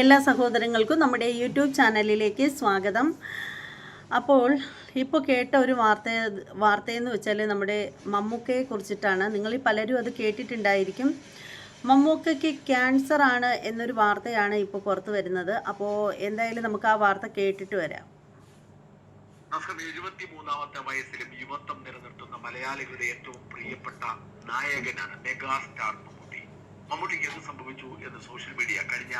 എല്ലാ സഹോദരങ്ങൾക്കും നമ്മുടെ യൂട്യൂബ് ചാനലിലേക്ക് സ്വാഗതം. അപ്പോൾ ഇപ്പോൾ കേട്ട ഒരു വാർത്ത വാർത്തയെന്ന് വെച്ചാൽ നമ്മുടെ മമ്മൂക്കയെ കുറിച്ചിട്ടാണ്. നിങ്ങൾ പലരും അത് കേട്ടിട്ടുണ്ടായിരിക്കും. മമ്മൂക്കയ്ക്ക് ക്യാൻസർ ആണ് എന്നൊരു വാർത്തയാണ് ഇപ്പോൾ പുറത്തു വരുന്നത്. അപ്പോൾ എന്തായാലും നമുക്ക് ആ വാർത്ത കേട്ടിട്ട് വരാം. എഴുപത്തി മൂന്നാമത്തെ വയസ്സിലും യുവത്വം നിലനിർത്തുന്ന മലയാളികളുടെ ഏറ്റവും പ്രിയപ്പെട്ട നായകനാണ് മെഗാസ്റ്റാർ മമ്മൂട്ടിക്ക് എന്ത് സംഭവിച്ചു എന്ന് സോഷ്യൽ മീഡിയ കഴിഞ്ഞ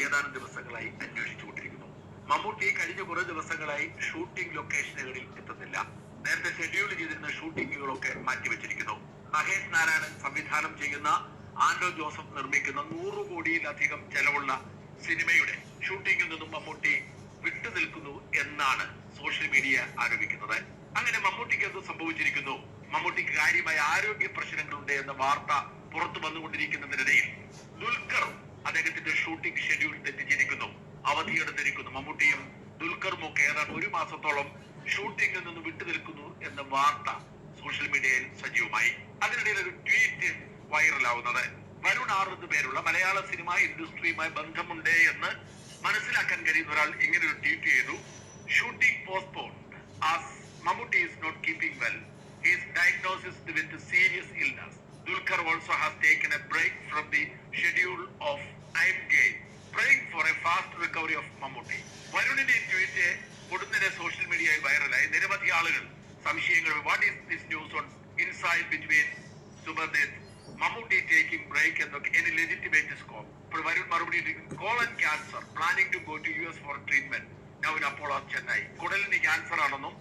ഏതാനും ദിവസങ്ങളായി അന്വേഷിച്ചുകൊണ്ടിരിക്കുന്നു. മമ്മൂട്ടി കഴിഞ്ഞ കുറെ ദിവസങ്ങളായി ഷൂട്ടിംഗ് ലൊക്കേഷനുകളിൽ എത്തുന്നില്ല. നേരത്തെ ഷെഡ്യൂൾ ചെയ്തിരുന്ന ഷൂട്ടിങ്ങുകളൊക്കെ മാറ്റിവെച്ചിരിക്കുന്നു. മഹേഷ് നാരായണൻ സംവിധാനം ചെയ്യുന്ന ആൻഡോ ജോസഫ് നിർമ്മിക്കുന്ന നൂറു കോടിയിലധികം ചെലവുള്ള സിനിമയുടെ ഷൂട്ടിങ്ങിൽ നിന്നും മമ്മൂട്ടി വിട്ടുനിൽക്കുന്നു എന്നാണ് സോഷ്യൽ മീഡിയ ആരോപിക്കുന്നത്. അങ്ങനെ മമ്മൂട്ടിക്ക് എന്ത് സംഭവിച്ചിരിക്കുന്നു. മമ്മൂട്ടിക്ക് കാര്യമായ ആരോഗ്യ പ്രശ്നങ്ങളുണ്ട് എന്ന വാർത്ത പുറത്തു വന്നുകൊണ്ടിരിക്കുന്നതിനിടയിൽ ദുൽഖർ അദ്ദേഹത്തിന്റെ ഷൂട്ടിംഗ് ഷെഡ്യൂൾ തെറ്റിച്ചിരിക്കുന്നു. അവധിയെടുത്തിരിക്കുന്നു. മമ്മൂട്ടിയും ദുൽഖറും ഒക്കെ ഏതാണ്ട് ഒരു മാസത്തോളം ഷൂട്ടിംഗിൽ നിന്ന് വിട്ടുനിൽക്കുന്നു എന്ന വാർത്ത സോഷ്യൽ മീഡിയയിൽ സജീവമായി. അതിനിടയിൽ ഒരു ട്വീറ്റ് വൈറലാവുന്നത് വരുൺ ആർ എന്ന് പേരുള്ള മലയാള സിനിമ ഇൻഡസ്ട്രിയുമായി ബന്ധമുണ്ട് എന്ന് മനസ്സിലാക്കാൻ കഴിയുന്ന ഒരാൾ ഇങ്ങനെ ഒരു ട്വീറ്റ് ചെയ്തു. Shooting postpone as Mammootty is not keeping well his diagnosis with serious illness. Dulkar also has taken a break from the schedule of I'm Gay, praying for a fast recovery of Mammootty. വരുണിന്റെ tweet ഉടനെ social മീഡിയയിൽ വൈറലായി നിരവധി ആളുകൾ സംശയങ്ങൾ. What is this news on inside between സുബർദേത് Mammootty taking break എന്നൊക്കെ any legitimate scope ഇപ്പോൾ വരുൺ മറുപടി colon cancer planning to go to U S for treatment now in Apollo Chennai കുടലിന് cancer ആണെന്നും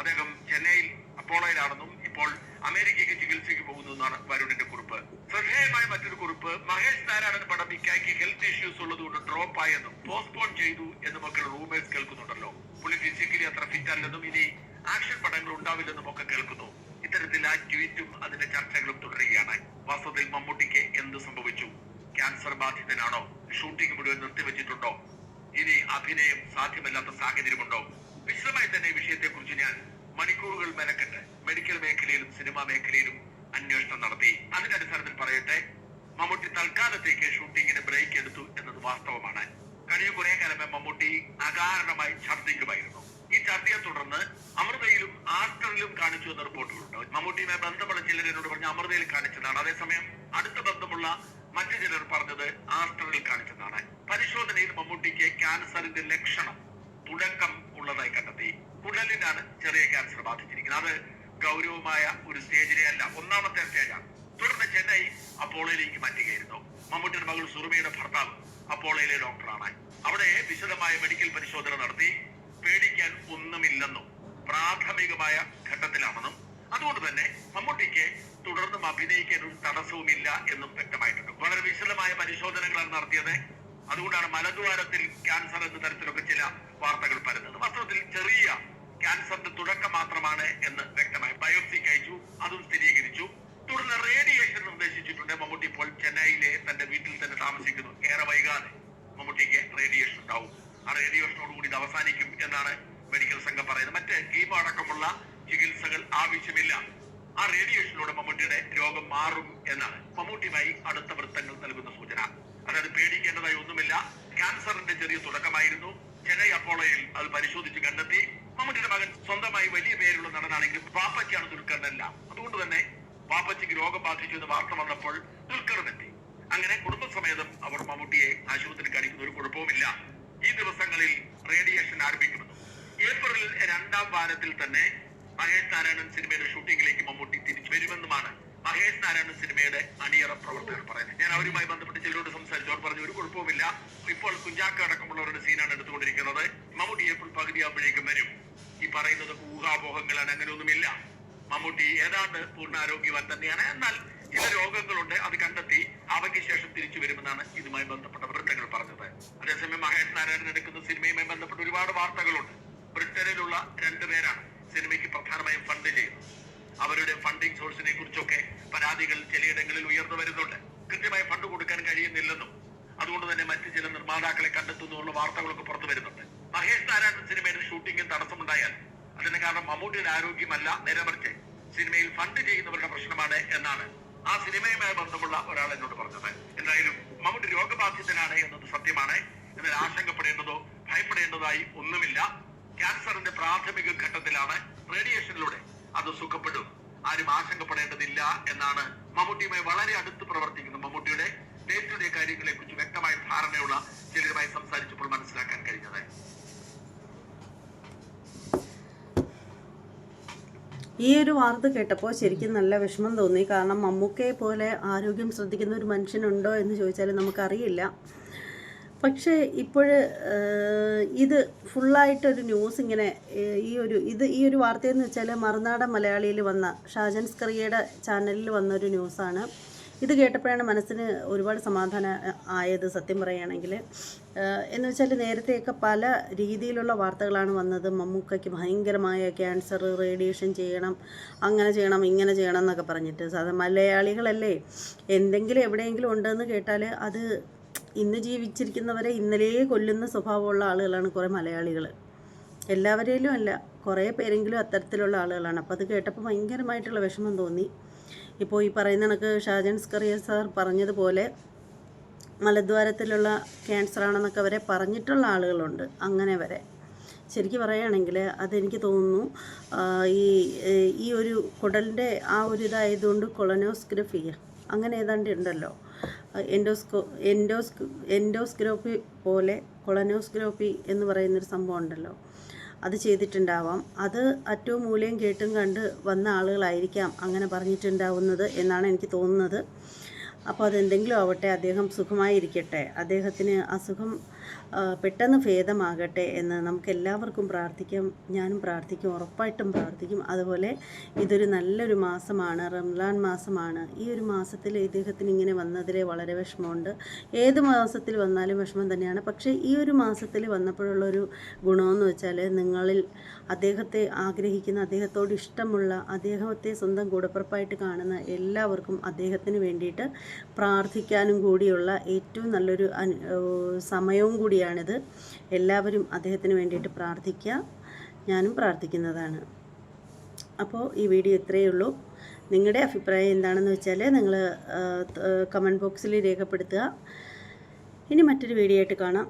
അദ്ദേഹം ചെന്നൈയിൽ അപ്പോളോയിലാണെന്നും ഇപ്പോൾ അമേരിക്കയ്ക്ക് ചികിത്സയ്ക്ക് പോകുന്നു എന്നാണ് വരുണിന്റെ കുറിപ്പ്. ശ്രദ്ധേയമായ മറ്റൊരു കുറിപ്പ് മഹേഷ് നാരായണൻ പടം ഇക്കായ്ക്ക് ഹെൽത്ത് ഇഷ്യൂസ് ഉള്ളതുകൊണ്ട് ഡ്രോപ്പ് ആയെന്നും പോസ്റ്റ്പോൺ ചെയ്തു എന്നുമൊക്കെ റൂമേഴ്സ് കേൾക്കുന്നുണ്ടല്ലോ. പുള്ളി ഫിസിക്കലി അത്ര ഫിറ്റ് അല്ലെന്നും ഇനി ആക്ഷൻ പടങ്ങൾ ഉണ്ടാവില്ലെന്നും ഒക്കെ കേൾക്കുന്നു. ഇത്തരത്തിൽ ആ ട്വീറ്റും അതിന്റെ ചർച്ചകളും തുടരുകയാണ്. വാസ്തവത്തിൽ മമ്മൂട്ടിക്ക് എന്ത് സംഭവിച്ചു? ക്യാൻസർ ബാധിതനാണോ? ഷൂട്ടിംഗ് മുഴുവൻ നിർത്തിവെച്ചിട്ടുണ്ടോ? ഇനി അഭിനയം സാധ്യമല്ലാത്ത സാഹചര്യമുണ്ടോ? വിശദമായി തന്നെ ഈ വിഷയത്തെക്കുറിച്ച് ഞാൻ മണിക്കൂറുകൾ മെനക്കെട്ട് മേഖലയിലും സിനിമാ മേഖലയിലും അന്വേഷണം നടത്തി. അതിന്റെ അടിസ്ഥാനത്തിൽ പറയട്ടെ മമ്മൂട്ടി തൽക്കാലത്തേക്ക് ഷൂട്ടിങ്ങിന് ബ്രേക്ക് എടുത്തു എന്നത് വാസ്തവമാണ്. കഴിഞ്ഞ കുറെ കാലമേ മമ്മൂട്ടി അകാരണമായി ഛർദ്ദിക്കുമായിരുന്നു ഈ ഛർദിയെ തുടർന്ന് അമൃതയിലും ആസ്റ്ററിലും കാണിച്ചു എന്ന റിപ്പോർട്ടുകളുണ്ട്. മമ്മൂട്ടിയുമായി ബന്ധമുള്ള ചിലർ എന്നോട് പറഞ്ഞ അമൃതയിൽ കാണിച്ചതാണ്. അതേസമയം അടുത്ത ബന്ധമുള്ള മറ്റു ചിലർ പറഞ്ഞത് ആസ്റ്ററിൽ കാണിച്ചതാണ്. പരിശോധനയിൽ മമ്മൂട്ടിക്ക് ക്യാൻസറിന്റെ ലക്ഷണം തുടക്കം ഉള്ളതായി കണ്ടെത്തി. കുടലിനാണ് ചെറിയ ക്യാൻസർ ബാധിച്ചിരിക്കുന്നത്. അത് ഗൗരവമായ ഒരു സ്റ്റേജിലെ അല്ല ഒന്നാമത്തെ സ്റ്റേജാണ് തുടർന്ന് ചെന്നൈ അപ്പോളയിലേക്ക് മാറ്റുകയായിരുന്നു. മമ്മൂട്ടിയുടെ മകൾ സുറുമയുടെ ഭർത്താവ് അപ്പോളയിലെ ഡോക്ടറാണ്. അവിടെ വിശദമായ മെഡിക്കൽ പരിശോധന നടത്തി. പേടിക്കാൻ ഒന്നുമില്ലെന്നും പ്രാഥമികമായ ഘട്ടത്തിലാണെന്നും. അതുകൊണ്ട് തന്നെ മമ്മൂട്ടിക്ക് തുടർന്നും അഭിനയിക്കാൻ ഒരു തടസ്സവുമില്ല എന്നും വ്യക്തമായിട്ടുണ്ട്. വളരെ വിശദമായ പരിശോധനകളാണ് നടത്തിയത്. അതുകൊണ്ടാണ് മലദ്വാരത്തിൽ ക്യാൻസർ എന്ന തരത്തിലൊക്കെ ചില വാർത്തകൾ പരന്നത് വാസ്തവത്തിൽ ചെറിയ ക്യാൻസറിന്റെ തുടക്കം മാത്രമാണ് എന്ന് വ്യക്തമായി ബയോപ്സിക്ക് അയച്ചു അതും സ്ഥിരീകരിച്ചു തുടർന്ന് റേഡിയേഷൻ നിർദ്ദേശിച്ചിട്ടുണ്ട് മമ്മൂട്ടി ഇപ്പോൾ ചെന്നൈയിലെ തന്റെ വീട്ടിൽ തന്നെ താമസിക്കുന്നു ഏറെ വൈകാതെ മമ്മൂട്ടിക്ക് റേഡിയേഷൻ ആ റേഡിയേഷനോടുകൂടി ഇത് അവസാനിക്കും എന്നാണ് മെഡിക്കൽ സംഘം പറയുന്നത്. മറ്റ് കീമോ അടക്കമുള്ള ചികിത്സകൾ ആവശ്യമില്ല. ആ റേഡിയേഷനിലൂടെ മമ്മൂട്ടിയുടെ രോഗം മാറും എന്നാണ്. മമ്മൂട്ടിയുമായി അടുത്ത വൃത്തങ്ങൾ നൽകുന്ന സൂചന. അതായത് പേടിക്കേണ്ടതായി ഒന്നുമില്ല. ക്യാൻസറിന്റെ ചെറിയ തുടക്കമായിരുന്നു. ചെന്നൈ അപ്പോളയിൽ അത് പരിശോധിച്ച് കണ്ടെത്തി. മമ്മൂട്ടിയുടെ മകൻ സ്വന്തമായി വലിയ പേരുള്ള നടനാണെങ്കിൽ പാപ്പച്ചിയാണ് ദുൽഖറിനല്ല. അതുകൊണ്ട് തന്നെ പാപ്പച്ചിക്ക് രോഗം ബാധിച്ചു എന്ന് വാർത്ത വന്നപ്പോൾ ദുൽഖറിനെത്തി അങ്ങനെ കുടുംബസമേതം അവർ മമ്മൂട്ടിയെ ആശുപത്രി കാണിക്കുന്ന ഒരു കുഴപ്പവുമില്ല ഈ ദിവസങ്ങളിൽ റേഡിയേഷൻ ആരംഭിക്കുമെന്നും ഏപ്രിൽ രണ്ടാം വാരത്തിൽ തന്നെ മഹേഷ് നാരായണൻ സിനിമയുടെ ഷൂട്ടിംഗിലേക്ക് മമ്മൂട്ടി തിരിച്ചു വരുമെന്നുമാണ് മഹേഷ് നാരായണൻ സിനിമയുടെ അണിയറ പ്രവർത്തകർ പറയുന്നത്. ഞാൻ അവരുമായി ബന്ധപ്പെട്ട് ചിലരോട് സംസാരിച്ചു. അവർ പറഞ്ഞു ഒരു കുഴപ്പവുമില്ല. ഇപ്പോൾ കുഞ്ചാക്ക അടക്കമുള്ളവരുടെ സീനാണ് എടുത്തുകൊണ്ടിരിക്കുന്നത്. മമ്മൂട്ടി ഏപ്രിൽ പകുതിയാകുമ്പോഴേക്കും വരും. ഈ പറയുന്നത് ഊഹാപോഹങ്ങളാണ്. അങ്ങനെയൊന്നുമില്ല. മമ്മൂട്ടി ഏതാണ്ട് പൂർണാരോഗ്യവാൻ തന്നെയാണ്. എന്നാൽ ചില രോഗങ്ങളുണ്ട്. അത് കണ്ടെത്തി അവയ്ക്ക് ശേഷം തിരിച്ചു വരുമെന്നാണ് ഇതുമായി ബന്ധപ്പെട്ട വൃത്തങ്ങൾ പറഞ്ഞത്. അതേസമയം മഹേഷ് നാരായണൻ എടുക്കുന്ന സിനിമയുമായി ബന്ധപ്പെട്ട് ഒരുപാട് വാർത്തകളുണ്ട്. ബ്രിട്ടനിലുള്ള രണ്ടുപേരാണ് സിനിമയ്ക്ക് പ്രധാനമായും ഫണ്ട് ചെയ്യുന്നത്. അവരുടെ ഫണ്ടിങ് സോഴ്സിനെ കുറിച്ചൊക്കെ പരാതികൾ ചിലയിടങ്ങളിൽ ഉയർന്നു വരുന്നുണ്ട്. കൃത്യമായി ഫണ്ട് കൊടുക്കാൻ കഴിയുന്നില്ലെന്നും അതുകൊണ്ട് തന്നെ മറ്റ് ചില നിർമ്മാതാക്കളെ കണ്ടെത്തുന്നുള്ള വാർത്തകളൊക്കെ പുറത്തു വരുന്നുണ്ട്. മഹേഷ് നാരായണൻ സിനിമയുടെ ഷൂട്ടിംഗിൽ തടസ്സമുണ്ടായാൽ അതിന് കാരണം മമ്മൂട്ടിയുടെ ആരോഗ്യമല്ല നേരെ മറിച്ച് സിനിമയിൽ ഫണ്ട് ചെയ്യുന്നവരുടെ പ്രശ്നമാണ് എന്നാണ് ആ സിനിമയുമായി ബന്ധമുള്ള ഒരാൾ എന്നോട് പറഞ്ഞത്. എന്തായാലും മമ്മൂട്ടി രോഗബാധിതനാണ് എന്നത് സത്യമാണ്. എന്നാൽ ആശങ്കപ്പെടേണ്ടതോ ഭയപ്പെടേണ്ടതായി ഒന്നുമില്ല. ക്യാൻസറിന്റെ പ്രാഥമിക ഘട്ടത്തിലാണ് റേഡിയേഷനിലൂടെ അത് സുഖപ്പെടും. ആരും ആശങ്കപ്പെടേണ്ടതില്ല എന്നാണ് മമ്മൂട്ടിയുമായി വളരെ അടുത്ത് പ്രവർത്തിക്കുന്ന മമ്മൂട്ടിയുടെ ഡേ ടു ഡേ കാര്യങ്ങളെ കുറിച്ച് വ്യക്തമായ ധാരണയുള്ള ചിലരുമായി സംസാരിച്ചപ്പോൾ മനസ്സിലാക്കാൻ കഴിഞ്ഞത്. ഈ ഒരു വാർത്ത കേട്ടപ്പോൾ ശരിക്കും നല്ല വിഷമം തോന്നി. കാരണം മമ്മൂക്കയെ പോലെ ആരോഗ്യം ശ്രദ്ധിക്കുന്ന ഒരു മനുഷ്യനുണ്ടോ എന്ന് ചോദിച്ചാൽ നമുക്കറിയില്ല. പക്ഷേ ഇപ്പോൾ ഇത് ഫുള്ളായിട്ടൊരു ന്യൂസ് ഇങ്ങനെ ഈ ഒരു ഇത് ഈ ഒരു വാർത്തയെന്ന് വെച്ചാൽ മറുനാടൻ മലയാളിയിൽ വന്ന ഷാജൻസ് കറിയയുടെ ചാനലിൽ വന്ന ഒരു ന്യൂസാണ്. ഇത് കേട്ടപ്പോഴാണ് മനസ്സിന് ഒരുപാട് സമാധാനം ആയത് സത്യം പറയുകയാണെങ്കിൽ. എന്ന് വെച്ചാൽ നേരത്തെയൊക്കെ പല രീതിയിലുള്ള വാർത്തകളാണ് വന്നത്. മമ്മൂക്കയ്ക്ക് ഭയങ്കരമായ ക്യാൻസർ റേഡിയേഷൻ ചെയ്യണം അങ്ങനെ ചെയ്യണം ഇങ്ങനെ ചെയ്യണം എന്നൊക്കെ പറഞ്ഞിട്ട്. സാധാരണ മലയാളികളല്ലേ എന്തെങ്കിലും എവിടെയെങ്കിലും ഉണ്ടെന്ന് കേട്ടാൽ അത് ഇന്ന് ജീവിച്ചിരിക്കുന്നവരെ ഇന്നലെയേ കൊല്ലുന്ന സ്വഭാവമുള്ള ആളുകളാണ് കുറേ മലയാളികൾ. എല്ലാവരെയും അല്ല. കുറേ പേരെങ്കിലും അത്തരത്തിലുള്ള ആളുകളാണ്. അപ്പോൾ അത് കേട്ടപ്പോൾ ഭയങ്കരമായിട്ടുള്ള വിഷമം തോന്നി. ഇപ്പോൾ ഈ പറയുന്ന കണക്ക് ഷാജൻ സ്കറിയ സാർ പറഞ്ഞതുപോലെ മലദ്വാരത്തിലുള്ള ക്യാൻസർ ആണെന്നൊക്കെ വരെ പറഞ്ഞിട്ടുള്ള ആളുകളുണ്ട് അങ്ങനെ വരെ. ശരിക്കും പറയുകയാണെങ്കിൽ അതെനിക്ക് തോന്നുന്നു ഈ ഈ ഒരു കുടലിന്റെ ആ ഒരു ഇതായതുകൊണ്ട് കൊളനോസ്ഗ്രഫി അങ്ങനെ ഏതാണ്ട് ഉണ്ടല്ലോ. എൻഡോസ്കോ എൻഡോസ്ക് എൻഡോസ്ക്രോപ്പി പോലെ കൊളനോസ്ക്രോപ്പി എന്ന് പറയുന്നൊരു സംഭവം ഉണ്ടല്ലോ. അത് ചെയ്തിട്ടുണ്ടാവാം. അത് അറ്റവും മൂലയും കേട്ടും കണ്ട് വന്ന ആളുകളായിരിക്കാം അങ്ങനെ പറഞ്ഞിട്ടുണ്ടാവുന്നത് എന്നാണ് എനിക്ക് തോന്നുന്നത്. അപ്പോൾ അതെന്തെങ്കിലും ആവട്ടെ അദ്ദേഹം സുഖമായിരിക്കട്ടെ. അദ്ദേഹത്തിന് അസുഖം പെട്ടെന്ന് ഭേദമാകട്ടെ എന്ന് നമുക്ക് എല്ലാവർക്കും പ്രാർത്ഥിക്കാം. ഞാനും പ്രാർത്ഥിക്കും. ഉറപ്പായിട്ടും പ്രാർത്ഥിക്കും. അതുപോലെ ഇതൊരു നല്ലൊരു മാസമാണ്. റംലാൻ മാസമാണ്. ഈ ഒരു മാസത്തിൽ ഇദ്ദേഹത്തിന് ഇങ്ങനെ വന്നതിൽ വളരെ വിഷമമുണ്ട്. ഏത് മാസത്തിൽ വന്നാലും വിഷമം തന്നെയാണ്. പക്ഷേ ഈ ഒരു മാസത്തിൽ വന്നപ്പോഴുള്ളൊരു ഗുണമെന്ന് വെച്ചാൽ നിങ്ങളിൽ അദ്ദേഹത്തെ ആഗ്രഹിക്കുന്ന അദ്ദേഹത്തോട് ഇഷ്ടമുള്ള അദ്ദേഹത്തെ സ്വന്തം കൂടപ്പിറപ്പായിട്ട് കാണുന്ന എല്ലാവർക്കും അദ്ദേഹത്തിന് വേണ്ടിയിട്ട് പ്രാർത്ഥിക്കാനും കൂടിയുള്ള ഏറ്റവും നല്ലൊരു അനു സമയവും കൂടിയാണിത്. എല്ലാവരും അദ്ദേഹത്തിന് വേണ്ടിയിട്ട് പ്രാർത്ഥിക്കുക ഞാനും പ്രാർത്ഥിക്കുന്നതാണ്. അപ്പോൾ ഈ വീഡിയോ ഇത്രയേ ഉള്ളൂ. നിങ്ങളുടെ അഭിപ്രായം എന്താണെന്ന് വെച്ചാൽ നിങ്ങൾ കമന്റ് ബോക്സിൽ രേഖപ്പെടുത്തുക. ഇനി മറ്റൊരു വീഡിയോ ആയിട്ട് കാണാം.